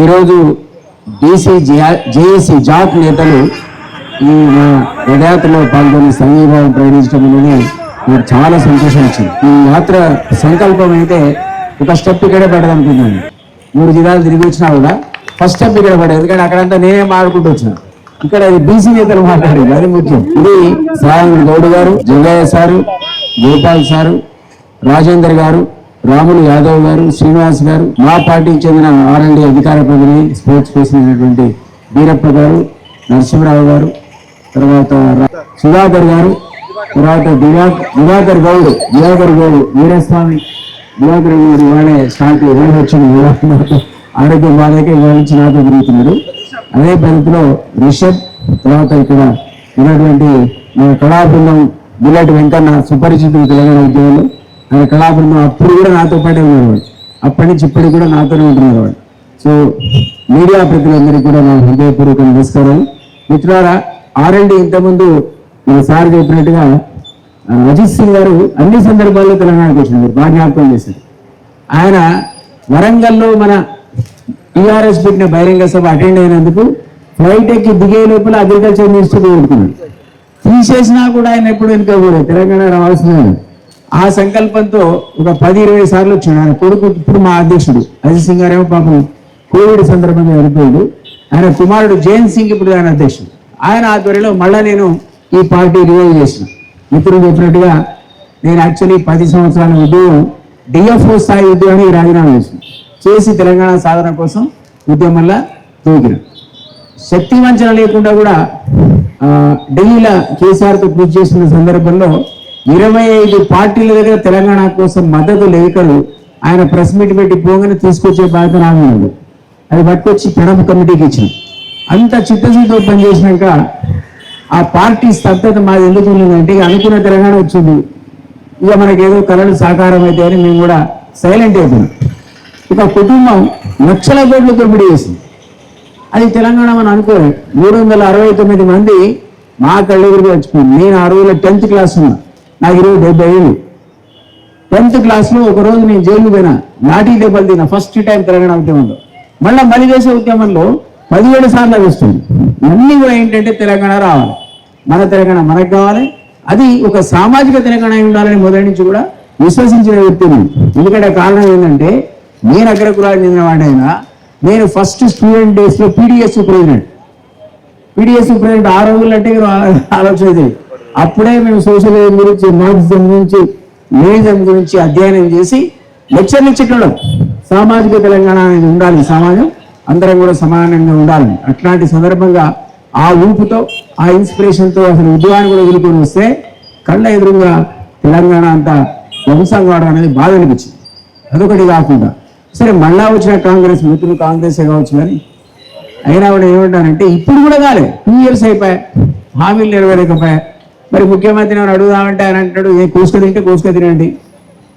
ఈరోజు BC JAC Jat నేతలు ఈ మా రథయాత్రలో పాల్గొని సంఘీభావం ప్రకటించడం అనేది నాకు చాలా సంతోషం వచ్చింది ఈ యాత్ర సంకల్పం అయితే ఒక స్టెప్ ఇక్కడే పెడదనుకున్నాను మూడు జిల్లాలు తిరిగి వచ్చినా కూడా ఫస్ట్ స్టెప్ ఇక్కడ పడేది. ఎందుకంటే అక్కడంతా నేనే మాడుకుంటూ వచ్చిన. ఇక్కడ అది బీసీ నేతలు మాట్లాడేది. అది ముఖ్యం. ఇది సాయం గౌడ్ గారు జగయ్య సారు గోపాల్ సారు రాజేందర్ గారు రాములు యాదవ్ గారు శ్రీనివాస్ గారు మా పార్టీకి చెందిన అండ్ అధికార ప్రతినిధి స్పోర్ట్స్ పర్సన్ అయినటువంటి వీరప్ప గారు నరసింహరావు గారు తర్వాత సుధాకర్ గారు తర్వాత దివా- దివాకర్ గౌడ్ దివాకర్ గౌడ్ వీరస్వామి దివాకర్ గౌడ్ ఇవాళే స్టార్ట్ ఇవాళ వచ్చింది. ఆరోగ్య బాధకే ఇవాళ నుంచి నాతో తిరుగుతున్నాడు అదే పద్ధతిలో రిషబ్ తర్వాత ఇక్కడ ఉన్నటువంటి మన కళాబృందం బుల్లెట్ వెంకన్న సుపరిచితులు తెలంగాణ ఉద్యోగులు ఆయన కళా అప్పుడు కూడా నాతో పాటే ఉన్నారు అప్పటి నుంచి ఇప్పటికి కూడా నాతోనే ఉంటున్నారు వాళ్ళు. సో మీడియా ప్రతినిధులందరికీ కూడా నా హృదయపూర్వక నమస్కారం మిత్రులారా ఆర్ఎండి ఇంతకుముందు మన సార్ చెప్పినట్టుగా అజిత్ సింగ్ గారు అన్ని సందర్భాల్లో తెలంగాణకు వచ్చినారు బాగా జ్ఞాపకం చేశారు. ఆయన వరంగల్లో మన టీఆర్ఎస్ పెట్టిన బహిరంగ సభ అటెండ్ అయినందుకు ఫ్లైట్ ఎక్కి దిగే లోపల అగ్రికల్చర్ మినిస్టర్ కోరుకున్నాడు తీసేసినా కూడా ఆయన ఎప్పుడు వెనుక కూడా తెలంగాణ రావాల్సిన ఆ సంకల్పంతో ఒక పది ఇరవై సార్లు వచ్చాడు. ఆయన కొడుకు ఇప్పుడు మా అధ్యక్షుడు. అజిత్ సింగ్ గారేమో పాపం కోవిడ్ సందర్భంగా వెళ్ళిపోయాడు. ఆయన కుమారుడు జైన్ సింగ్ ఇప్పుడు ఆయన అధ్యక్షుడు. ఆయన ఆధ్వర్యంలో మళ్ళా నేను ఈ పార్టీ రివైవ్ చేసిన. మిత్రులు చెప్పినట్టుగా నేను యాక్చువల్లీ పది సంవత్సరాల ఉద్యోగం డిఎఫ్ఓ స్థాయి ఉద్యోగానికి రాజీనామా చేసిన. చేసి తెలంగాణ సాధన కోసం ఉద్యమంలో దూకిన శక్తి వంచన లేకుండా కూడా ఢిల్లీలో కేసీఆర్తో కృషి చేసిన సందర్భంలో ఇరవై ఐదు పార్టీల దగ్గర తెలంగాణ కోసం మద్దతు లేఖలు ఆయన ప్రెస్ మీట్ పెట్టి పోగానే తీసుకొచ్చే బాధ్యత నాకు ఉంది అది పట్టుకొచ్చి పెడమ కమిటీకి ఇచ్చిన. అంత చిత్తశుద్ధితో పనిచేసినాక ఆ పార్టీ స్తబ్దత మాది ఎందుకు ఉన్నదంటే ఇక అనుకున్న తెలంగాణ వచ్చింది. ఇక మనకేదో కళలు సాకారం అయితే అని మేము కూడా సైలెంట్ అయిపోయినాం. ఇక కుటుంబం లక్షల కోట్లు దోపిడీ చేసింది. అది తెలంగాణ మనం అనుకోలేదు. మూడు వందల అరవై తొమ్మిది మంది మా కళ్ళెదురుగా వచ్చిపోయింది నేను ఆ రోజులో టెన్త్ క్లాస్ ఉన్నా. నాకు ఇరవై డెబ్బై ఏళ్ళు టెన్త్ క్లాస్లో ఒక రోజు నేను జైలు పోయినా లాఠీ దెబ్బలు తిన్నా ఫస్ట్ టైం తెలంగాణ ఉద్యమంలో. మళ్ళీ మలిదేశ ఉద్యమంలో పదిహేడు సార్లు వస్తుంది ఇవన్నీ కూడా ఏంటంటే తెలంగాణ రావాలి. మన తెలంగాణ మనకు కావాలి. అది ఒక సామాజిక తెలంగాణ అయి ఉండాలని మొదటి నుంచి కూడా విశ్వసించిన వ్యక్తిని ఎందుకంటే కారణం ఏంటంటే నేను అగ్రకులానికి చెందిన వాడైనా నేను ఫస్ట్ స్టూడెంట్ డేస్లో పీడిఎస్ ప్రెసిడెంట్. పీడిఎస్ ప్రెసిడెంట్ ఆ రోజులు అంటే ఆలోచన అప్పుడే మేము సోషలిజం గురించి మార్క్సిజం గురించి లేనిజం గురించి అధ్యయనం చేసి లెక్చర్లు ఇచ్చేటోళ్ళం. సామాజిక తెలంగాణ అనేది ఉండాలి సమాజం. అందరం కూడా సమానంగా ఉండాలి. అట్లాంటి సందర్భంగా ఆ ఊపుతో ఆ ఇన్స్పిరేషన్తో అసలు ఉద్యోగాన్ని కూడా వదులుకొని వస్తే కళ్ళ ఎదురుగా తెలంగాణ అంతా ధ్వంసం కావడం అనేది బాధ అనిపించింది. అదొకటి కాకుండా సరే మళ్ళా వచ్చిన కాంగ్రెస్ మిత్రులు కాంగ్రెస్ కావచ్చు కానీ అయినా కూడా ఏమంటారంటే ఇప్పుడు కూడా కాలే. టూ ఇయర్స్ అయిపోయా హామీలు నెరవేరకపోయా మరి ముఖ్యమంత్రిని ఎవరు అడుగుదామంటే ఆయన అంటాడు ఏ కోసుక తింటే కోసుక తినండి.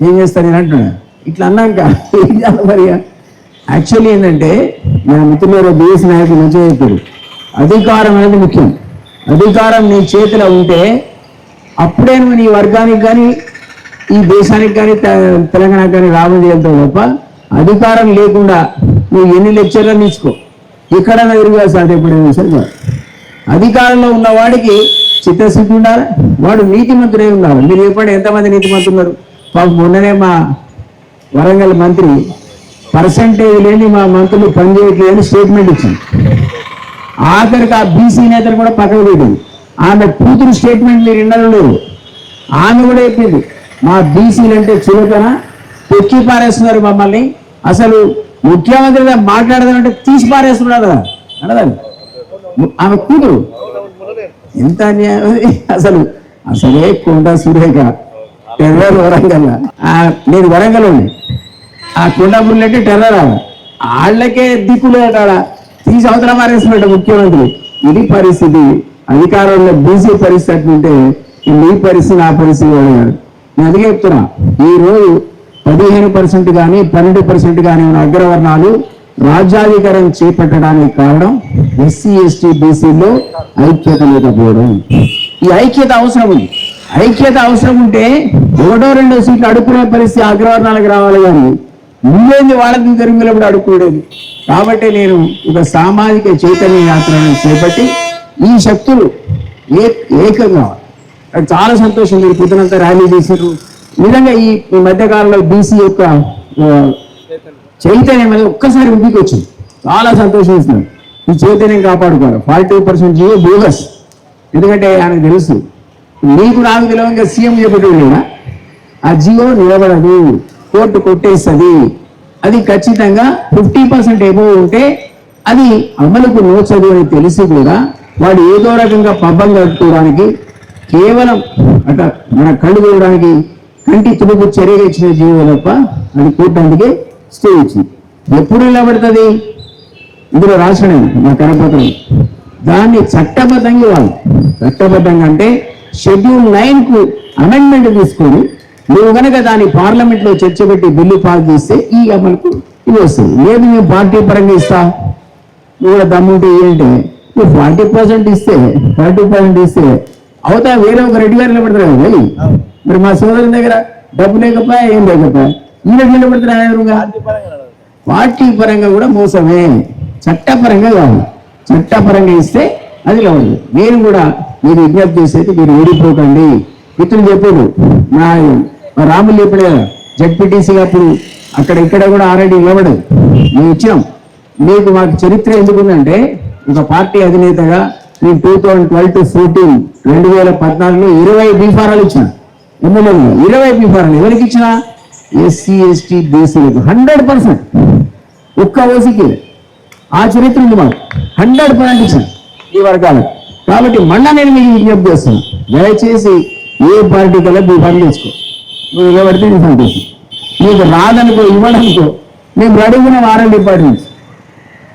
ఏం చేస్తారు? నేను అంటున్నాడు ఇట్లా అన్నాక ఏం చేయాలి మరి? యాక్చువల్లీ ఏంటంటే మన మిత్రులు బీఎస్ నాయకులు మంచిగా చెప్పారు. అధికారం అనేది ముఖ్యం. అధికారం నీ చేతిలో ఉంటే అప్పుడే నువ్వు నీ వర్గానికి కానీ ఈ దేశానికి కానీ తె- తెలంగాణకి కానీ రాబోయే వెళ్తావు తప్ప అధికారం లేకుండా నువ్వు ఎన్ని లెక్చర్లను తీసుకో ఎక్కడైనా ఎదురుగా సాధ్యపడే విషయం అధికారంలో ఉన్నవాడికి చిత్తశుద్ధి ఉండాలి వాడు నీతిమంతుడే ఉన్నారు మీరు చెప్పండి ఎంతమంది నీతిమంతులు ఉన్నారు పాపం మొన్ననే మా వరంగల్ మంత్రి పర్సంటేజ్ లేని మా మంత్రులు పనిచేయట్లేదని స్టేట్మెంట్ ఇచ్చింది. ఆఖరికి ఆ బీసీ నేతలు కూడా పక్కకు పెట్టింది ఆమె కూతురు స్టేట్మెంట్ మీరు విన్నారు లేదు? ఆమె కూడా చెప్పింది మా బీసీలు అంటే చులకన? తొక్కి పారేస్తున్నారు మమ్మల్ని. అసలు ముఖ్యమంత్రిగా మాట్లాడదామంటే తీసి పారేస్తున్నారు కదా. అనదండి. ఆమె కూతురు ఎంత అన్యాయం? అసలు అసలే కొండ సురేఖ టెర్రర్ వరంగల్ ఆ, నేను వరంగల్ ఉంది ఆ కొండ అంటే టెర్రర్ ఆళ్ళకే వాళ్ళకే దిక్కులు ఆడ తీసి సంవత్సరం మారేస్తున్నట్టు ముఖ్యమంత్రి. ఇది పరిస్థితి. అధికారంలో బీసీ పరిస్థితి అట్లుంటే నీ పరిస్థితి నా పరిస్థితి కూడా నేను అందుకే చెప్తున్నా. ఈరోజు పదిహేను పర్సెంట్ కానీ పన్నెండు పర్సెంట్ కానీ ఉన్న అగ్రవర్ణాలు రాజ్యాధికారం చేపట్టడానికి కారణం ఎస్సీ ఎస్టీ బీసీలో ఐక్యత లేకపోవడం. ఈ ఐక్యత అవసరం ఉంది. ఐక్యత అవసరం ఉంటే ఒకటో రెండో సీట్లు అడుక్కునే పరిస్థితి అగ్రవర్ణాలకు రావాలి కానీ ముందేంది వాళ్ళని తిరుగులప్పుడు అడుక్కోడేది. కాబట్టి నేను ఒక సామాజిక చైతన్య యాత్రను చేపట్టి ఈ శక్తులు ఏ ఏకంగా చాలా సంతోషం. మీరు పుట్టినంత ర్యాలీ చేశారు నిజంగా ఈ మధ్యకాలంలో బీసీ యొక్క చైతన్యం అనేది ఒక్కసారి ఉద్దికి వచ్చింది. చాలా సంతోషిస్తున్నాను ఈ చైతన్యం కాపాడుకోవాలి. Forty percent GO bogus. ఎందుకంటే ఆయనకు తెలుసు. నీకు నాకు తెలియక సీఎం చెప్పేటోళ్ళేనా ఆ జియో నిలబడదు. కోర్టు కొట్టేస్తుంది. అది ఖచ్చితంగా ఫిఫ్టీ పర్సెంట్ ఏమో ఉంటే అది అమలుకు నోచదు అని తెలిసి కూడా వాడు ఏదో రకంగా పబ్బం కట్టుకోవడానికి కేవలం అట మన కళ్ళు చూడడానికి కంటి తుడుపు చర్యగా ఇచ్చిన జీవో తప్ప అది కోర్టు స్టే ఇచ్చింది ఎప్పుడు నిలబడుతుంది ఇందులో రాసిన మా కరపత్రం. దాన్ని చట్టబద్ధంగా ఇవ్వాలి. చట్టబద్ధంగా అంటే షెడ్యూల్ నైన్కు అమెండ్మెంట్ తీసుకొని నువ్వు కనుక దాన్ని పార్లమెంట్లో చర్చ పెట్టి బిల్లు పాస్ చేస్తే ఈ అమలుకు ఇది వస్తుంది. లేదు మేము పార్టీ పరంగా ఇస్తా. నువ్వు కూడా దమ్ముంటే ఏంటంటే నువ్వు ఫార్టీ పర్సెంట్ ఇస్తే ఫార్టీ పర్సెంట్ ఇస్తే అవుతా వేరే ఒక రెడ్డి గారు నిలబడతారు కదా మరి మా సోదరుని దగ్గర డబ్బు లేకపోయా ఏం లేకపోయా? మీరు రెడ్డి నిలబడతారు ఎదురుగా పార్టీ పరంగా కూడా మోసమే. చట్టపరంగా కాదు. చట్టపరంగా ఇస్తే అది కావాలి నేను కూడా మీరు విజ్ఞప్తి చేసేది మీరు ఓడిపోకండి. మిత్రులు చెప్పారు నా రాములు చెప్పాడు కదా జడ్పీటీసీ అప్పుడు అక్కడ ఇక్కడ కూడా ఆల్రెడీ నిలబడదు. మేము ఇచ్చాం మీకు మాకు చరిత్ర ఎందుకుందంటే ఒక పార్టీ అధినేతగా నేను two thousand twelve to fourteen రెండు వేల పద్నాలుగులో ఇరవై బీఫారాలు ఇచ్చిన. ఎమ్మెల్యేలు ఇరవై బీఫారాలు ఎవరికి ఇచ్చినా? ఎస్సీ ఎస్టీ బీసీలకు హండ్రెడ్ పర్సెంట్ ఒక్క ఓసీకి ఆ చరిత్ర ఉంది మాకు హండ్రెడ్ పర్సెంట్ ఇచ్చాను ఈ వర్గాలు కాబట్టి మళ్ళా నేను మీకు విజ్ఞప్తి చేస్తాను దయచేసి ఏ పార్టీ కల్లా బీఫారం తెచ్చుకో. నువ్వు పడితే నీ సంతోషం. నీకు రాదనుకో ఇవ్వడనుకో మేము రెడీగా ఆర్ఎండి పార్టీ నుంచి.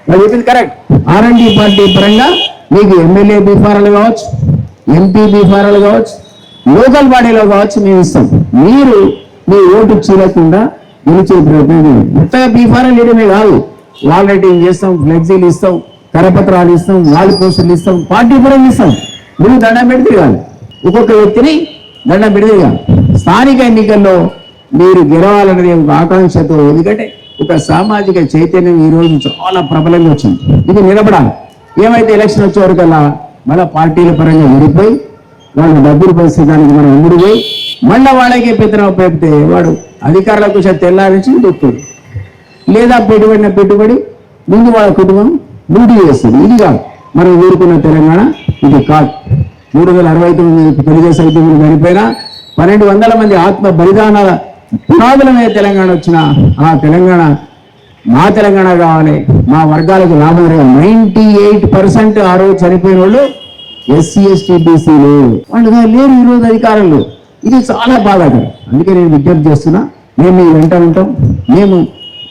వాళ్ళు చెప్పింది కరెక్ట్. ఆర్ఎండి పార్టీ పరంగా మీకు ఎమ్మెల్యే బీఫారాలు కావచ్చు ఎంపీ బీఫారాలు కావచ్చు లోకల్ బాడీలో కావచ్చు మేము ఇస్తాం. మీరు మీ ఓటు చీలకుండా గెలిచే ప్రయత్నం చేయండి మొత్తగా లేడమే కాదు. వాల్ రైటింగ్ చేస్తాం ఫ్లెక్సీలు ఇస్తాం కరపత్రాలు ఇస్తాం వాల్ పోస్టులు ఇస్తాం పార్టీ పరంగా ఇస్తాం. నువ్వు దండం పెడితే కాదు ఒక్కొక్క వ్యక్తిని దండం పెడితే కాదు స్థానిక ఎన్నికల్లో మీరు గెలవాలనేది ఒక ఆకాంక్షతో ఎందుకంటే ఒక సామాజిక చైతన్యం ఈ రోజు చాలా ప్రబలంగా వచ్చింది. ఇది నిలబడాలి. ఏమైతే ఎలక్షన్ వచ్చేవరకల్లా మళ్ళీ పార్టీల పరంగా విడిపోయి వాళ్ళ డబ్బులు పరిస్థితానికి మనం ఎదురు మళ్ళా వాళ్ళకే పెత్తనం పెడితే వాడు అధికారులకు వచ్చే తెల్లారించి దుక్కుడు. లేదా పెట్టుబడిన పెట్టుబడి ముందు వాళ్ళ కుటుంబం లూటీ చేస్తుంది. ఇది కాదు. మనం ఊరుకున్న తెలంగాణ ఇది కాదు. మూడు వేల అరవై తొమ్మిది తెలుగుదేశం అయితే చనిపోయినా పన్నెండు వందల మంది ఆత్మ బలిదానాల పునాదుల మీద తెలంగాణ వచ్చిన ఆ తెలంగాణ మా తెలంగాణ కావాలి. మా వర్గాలకు లాభం జరగాలి నైంటీ ఎయిట్ పర్సెంట్ ఆ రోజు చనిపోయిన వాళ్ళు ఎస్సీ ఎస్టీ బీసీలు. వాళ్ళు లేరు. ఈరోజు అధికారంలో ఇది చాలా బాధాకరం. అందుకే నేను విజ్ఞప్తి చేస్తున్నా మేము మీ వెంట ఉంటాం. మేము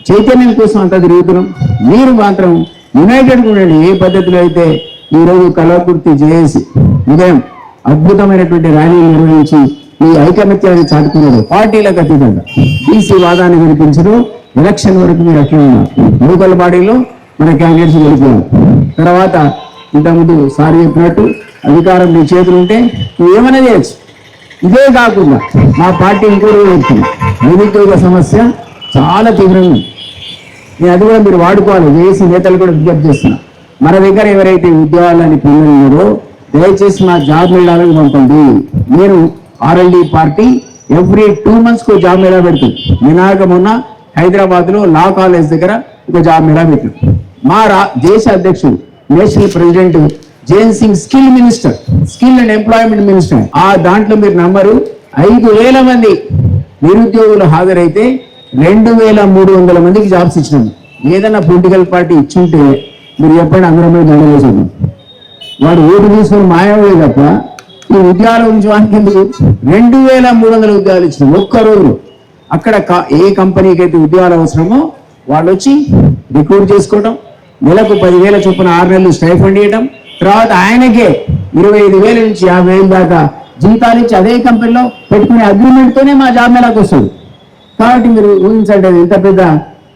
చైతన్యం కోసం అంత తిరుగుతున్నాం. మీరు మాత్రం యునైటెడ్ ఉండండి. ఏ పద్ధతిలో అయితే ఈ రోజు చేసి ఉదయం అద్భుతమైనటువంటి ర్యాలీ నిర్వహించి ఈ ఐకమత్యాన్ని చాటుకున్నారు. పార్టీలకు అతీతంగా. బీసీ వాదాన్ని వినిపించరు ఎలక్షన్ వరకు మీరు అట్లా ఉన్నారు. లోకల్ బాడీలో మన క్యాండిడేట్స్ వెళ్ళిపోయారు తర్వాత ఇంతకుముందు సార్ చెప్పినట్టు అధికారం మీ చేతులు ఉంటే నువ్వు ఏమైనా చేయొచ్చు. ఇదే కాకుండా మా పార్టీ ఇంకోటి వచ్చింది నిరుద్యోగ సమస్య చాలా తీవ్రంగా నేను అది కూడా మీరు వాడుకోవాలి. వేసి నేతలు కూడా విజ్ఞప్తి చేస్తున్నా మన దగ్గర ఎవరైతే ఉద్యోగాలని పిల్లలు దయచేసి మా జాబ్ మేళాలకు పంపండి. నేను ఆర్ఎల్డి పార్టీ ఎవ్రీ టూ మంత్స్కి జాబ్ మేళా పెడుతుంది. నినాక మొన్న హైదరాబాద్లో లా కాలేజ్ దగ్గర ఒక జాబ్ మేళా పెట్టాం మా రా దేశ అధ్యక్షుడు national president Jain Singh skill minister skill and employment minister. ఆ దాంట్లో మీరు నంబరు ఐదు వేల మంది నిరుద్యోగులు హాజరైతే రెండు వేల మూడు వందల మందికి జాబ్స్ ఇచ్చినాం. ఏదైనా పొలిటికల్ పార్టీ ఇచ్చుంటే మీరు చెప్పండి అందరం మీద దండ వాడు ఓటు తీసుకొని మాయమే తప్ప ఈ ఉద్యోగాల గురించి వానికి ఎందుకు? రెండు వేల మూడు వందల ఉద్యోగాలు ఇచ్చినాం ఒక్క రోజు అక్కడ ఏ కంపెనీకి అయితే ఉద్యోగాలు అవసరమో వాళ్ళు వచ్చి రిక్రూట్ చేసుకోవడం నెలకు పదివేల చొప్పున ఆరు నెలలు స్టైఫండ్ ఇవ్వడం తర్వాత ఆయనకే ఇరవై ఐదు వేల నుంచి యాభై వేల దాకా జీతాలు ఇచ్చి అదే కంపెనీలో పెట్టుకునే అగ్రిమెంట్తోనే మా జాబ్ మేళకు వస్తుంది. కాబట్టి మీరు ఊహించండి ఎంత పెద్ద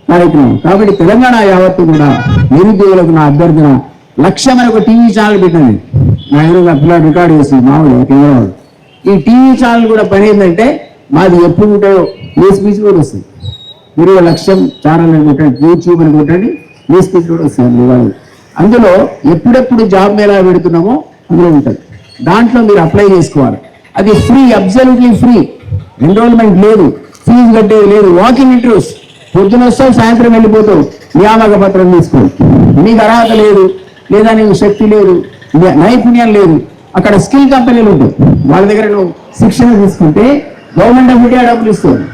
కార్యక్రమం. కాబట్టి తెలంగాణ యావత్తు కూడా నిరుద్యోగులకు నా అభ్యర్థన లక్ష్యమైన ఒక టీవీ ఛానల్ పెట్టండి నా ఎదురుగా పిల్లలు రికార్డ్ చేస్తుంది మామూలు కేవలం ఈ టీవీ ఛానల్ కూడా పని ఏంటంటే మాది ఎప్పుడు ఉంటాయో ఏ స్పీచ్ కూడా వస్తుంది. మీరు లక్ష్యం ఛానల్ అని కొట్టండి యూట్యూబ్ అని కొట్టండి మీ స్పీచ్ కూడా వస్తుంది వాళ్ళు అందులో ఎప్పుడెప్పుడు జాబ్ మేళా పెడుతున్నామో అందులో ఉంటుంది. దాంట్లో మీరు అప్లై చేసుకోవాలి. అది ఫ్రీ అబ్జల్యూట్లీ ఫ్రీ. ఎన్రోల్మెంట్ లేదు. ఫీజు కట్టేది లేదు. వాకింగ్ ఇంటర్వ్యూస్ పొద్దున వస్తావు సాయంత్రం వెళ్ళిపోతావు. నియామక పత్రం తీసుకో నీకు అర్హత లేదు. లేదా నీకు శక్తి లేదు. నైపుణ్యం లేదు. అక్కడ స్కిల్ కంపెనీలు ఉంటాయి. వాళ్ళ దగ్గర నువ్వు శిక్షణ తీసుకుంటే గవర్నమెంట్ ఆఫ్ ఇండియా డబ్బులు ఇస్తుంది.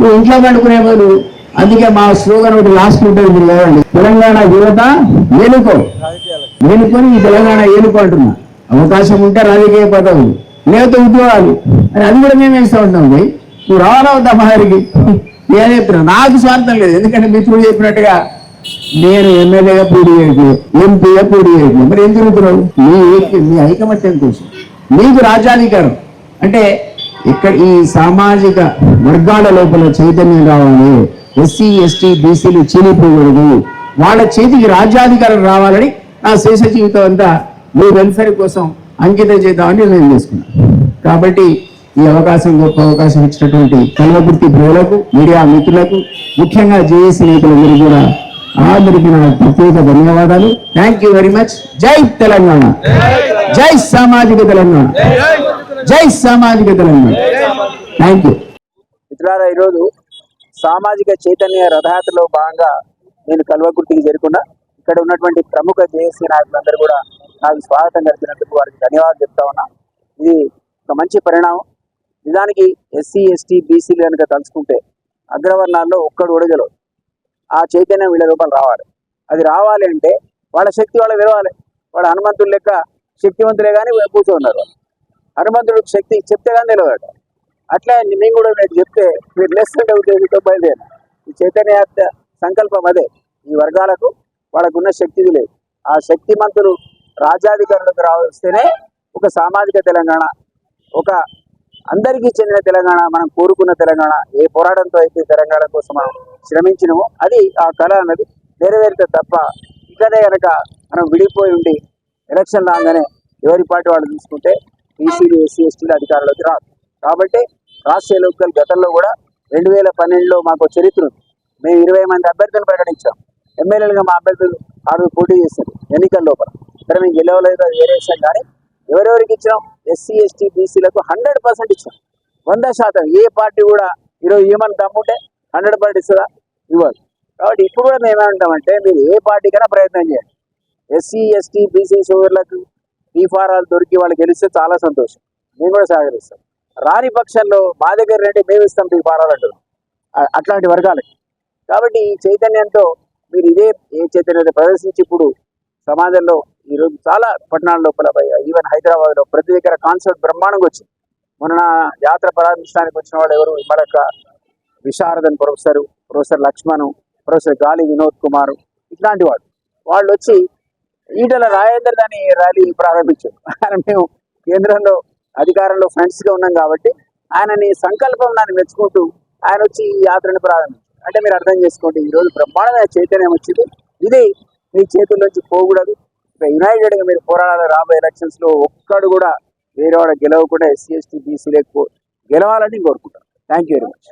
నువ్వు ఇంట్లో పడుకునే బదులు అందుకే మా స్లోగన్ ఒకటి లాస్ట్ ఉంటుంది మీరు చదవండి తెలంగాణ యువత ఏనుకో ఏనుకొని ఈ తెలంగాణ ఏనుకో అంటున్నా. అవకాశం ఉంటే రాజకీయ పదవులు. లేకపోతే ఉద్యోగాలు. అని అది కూడా మేము వేస్తూ ఉంటాం నువ్వు రావాలా వద్దా నేను చెప్తున్నా? నాకు స్వార్థం లేదు. ఎందుకంటే మిత్రుడు చెప్పినట్టుగా నేను ఎమ్మెల్యేగా పోటీ చేయట్లేదు ఎంపీగా పోటీ చేయట్లేదు మరి ఏం జరుగుతున్నావు? మీ మీ ఐకమత్యం కోసం మీకు రాజ్యాధికారం. అంటే ఇక్కడ ఈ సామాజిక వర్గాల లోపల చైతన్యం రావాలి. ఎస్సీ ఎస్టీ బీసీలు చీలిపోకూడదు. వాళ్ళ చేతికి రాజ్యాధికారం రావాలని నా శేష జీవితం అంతా మీ వెల్ఫేర్ కోసం అంకితం చేద్దామని నేను చేసుకున్నాను కాబట్టి ఈ అవకాశం గొప్ప అవకాశం ఇచ్చినటువంటి కల్వకుర్తి ప్రియులకు మీడియా మిత్రులకు ముఖ్యంగా జేఏసీ నేతలందరూ కూడా అందరికీ నా ప్రత్యేక ధన్యవాదాలు. థ్యాంక్ యూ వెరీ మచ్ జై తెలంగాణ. జై సామాజిక తెలంగాణ. జై సామాజిక తెలంగాణ. థ్యాంక్ యూ మిత్రులారా ఈరోజు సామాజిక చైతన్య రథయాత్రలో భాగంగా నేను కల్వకుర్తికి చేరుకున్నా. ఇక్కడ ఉన్నటువంటి ప్రముఖ జేఏసీ నాయకులందరూ కూడా నాకు స్వాగతం జరిపినందుకు వారికి ధన్యవాదాలు చెప్తా ఉన్నా. ఇది ఒక మంచి పరిణామం. నిజానికి ఎస్సీ ఎస్టీ బీసీలు కనుక తలుచుకుంటే అగ్రవర్ణాల్లో ఒక్కడు కూడా ఆ చైతన్యం వీళ్ళ రూపాయలు రావాలి. అది రావాలి అంటే వాళ్ళ శక్తి వాళ్ళ విలవాలి. వాడు హనుమంతుడు లెక్క శక్తివంతులే కానీ కూర్చోన్నారు వాళ్ళు. హనుమంతుడు శక్తి చెప్తే కానీ తెలియదు అట్లా మేము కూడా నేను చెప్తే మీరు లెస్ అంటే ఉద్దేశంతో బయలుదేరు ఈ చైతన్య సంకల్పం అదే. ఈ వర్గాలకు వాళ్ళకున్న శక్తిది లేదు ఆ శక్తిమంతులు రాజ్యాధికారులకు రావస్తేనే ఒక సామాజిక తెలంగాణ ఒక అందరికీ చెందిన తెలంగాణ మనం కోరుకున్న తెలంగాణ ఏ పోరాటంతో అయితే తెలంగాణ కోసం మనం శ్రమించినమో అది ఆ కళ అన్నది నెరవేరితే తప్ప ఇక్కడే కనుక మనం విడిపోయి ఉండి ఎలక్షన్ రాగానే ఎవరి పార్టీ వాళ్ళు తీసుకుంటే బీసీలు ఎస్సీ ఎస్టీలు అధికారంలోకి రాదు. కాబట్టి రాష్ట్ర ఎన్నికలు గతంలో కూడా రెండు వేల పన్నెండులో మాకు చరిత్ర ఉంది. మేము ఇరవై మంది అభ్యర్థులను ప్రకటించాం. ఎమ్మెల్యేలుగా మా అభ్యర్థులు ఆరుగురు పోటీ చేశారు ఎన్నికల లోపల. ఇక్కడ మేము గెలవలేదు వేరే విషయం. కానీ ఎవరెవరికి ఇచ్చినాం? ఎస్సీ ఎస్టీ బీసీలకు హండ్రెడ్ పర్సెంట్ ఇచ్చాం వంద శాతం. ఏ పార్టీ కూడా ఈరోజు ఏమని దమ్ముంటే హండ్రెడ్ పర్సెంట్ ఇస్తుందా? ఇవ్వదు. కాబట్టి ఇప్పుడు కూడా మేము ఏమంటామంటే మీరు ఏ పార్టీకైనా ప్రయత్నం చేయండి. ఎస్సీ ఎస్టీ బీసీ సోదరులకు ఈ ఫారాలు దొరికి వాళ్ళు గెలిస్తే చాలా సంతోషం. మేము కూడా సహకరిస్తాం. రాని పక్షంలో మా దగ్గర రండి మేము ఇస్తాం ఈ ఫారాలు అట్లాంటి వర్గాలకి. కాబట్టి ఈ చైతన్యంతో మీరు ఇదే ఏ చైతన్యత ప్రదర్శించి ఇప్పుడు సమాజంలో ఈరోజు చాలా పట్టణాల లోపల ఈవెన్ హైదరాబాద్లో ప్రతి దగ్గర కాన్సర్ట్ బ్రహ్మాండంగా వచ్చింది. మొన్న యాత్ర ప్రారంభించడానికి వచ్చిన వాళ్ళు ఎవరు? మరొక Visharadan professor professor Laxman professor Gali Vinod Kumar ఇట్లాంటి వాళ్ళు. వాళ్ళు వచ్చి ఈటల రాజేందర్ దాన్ని ర్యాలీ ప్రారంభించారు. మేము కేంద్రంలో అధికారంలో ఫ్రెండ్స్గా ఉన్నాం కాబట్టి ఆయనని సంకల్పం నన్ను మెచ్చుకుంటూ ఆయన వచ్చి ఈ యాత్రను ప్రారంభించారు. అంటే మీరు అర్థం చేసుకోండి ఈ రోజు బ్రహ్మాండమైన చైతన్యం వచ్చింది. ఇది మీ చేతుల్లోంచి పోకూడదు. ఇక యునైటెడ్గా మీరు పోరాడాలి రాబోయే ఎలక్షన్స్లో ఒక్కడు కూడా వేరే వాడు గెలవకుండా ఎస్సీ ఎస్టీ బీసీ లేకపో గెలవాలని కోరుకుంటాను థ్యాంక్ యూ వెరీ మచ్.